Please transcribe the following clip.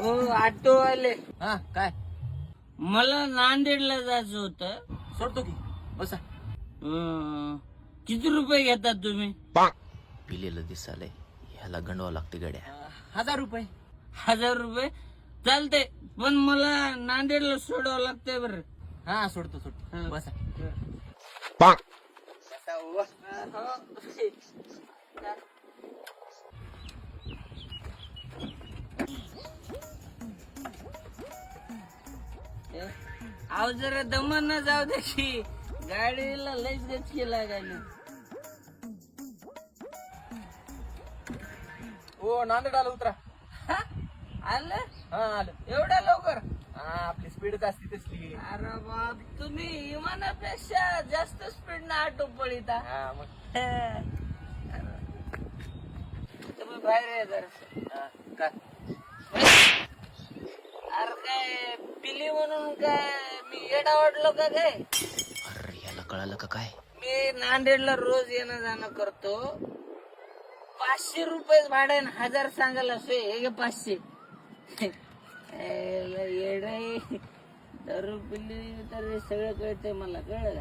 ओ ऑटोवाले हा काय? मला नांदेडला जायचं होतं. सोडतो की. बसा. अं, किती रुपये घेतात तुम्ही? पिलेलं दिसालय ह्याला गंडवा लागते गड्या. हजार रुपये. हजार रुपये? चालते पण मला नांदेडला सोडावं लागतंय बरं. हा सोडतो सोडतो. हा. बसा. अहो जरा दमन जाऊ दे की गाडीला लयच गचकी लागायली. ओ नांदेड आलं उतरा. हा? आलं? हा आलं. एवढ्या लवकर? हा आपली स्पीड असते तसली. अरे बाप तुम्ही विमानापेक्षा जास्त स्पीड ना ऑटो पळीता. हा मग. तुम्ही बाहेर आहे जरा. हा, काय पिली म्हणून काय? मी येडा वाटलो का काय? अरे ह्याला कळालं का काय? मी नांदेडला रोज येणं जाणं करतो. पाचशे रुपये भाडे आणि हजार सांगायला सोय हे घे पाचशे? येड दारू तर हे सगळं कळतंय मला कळलं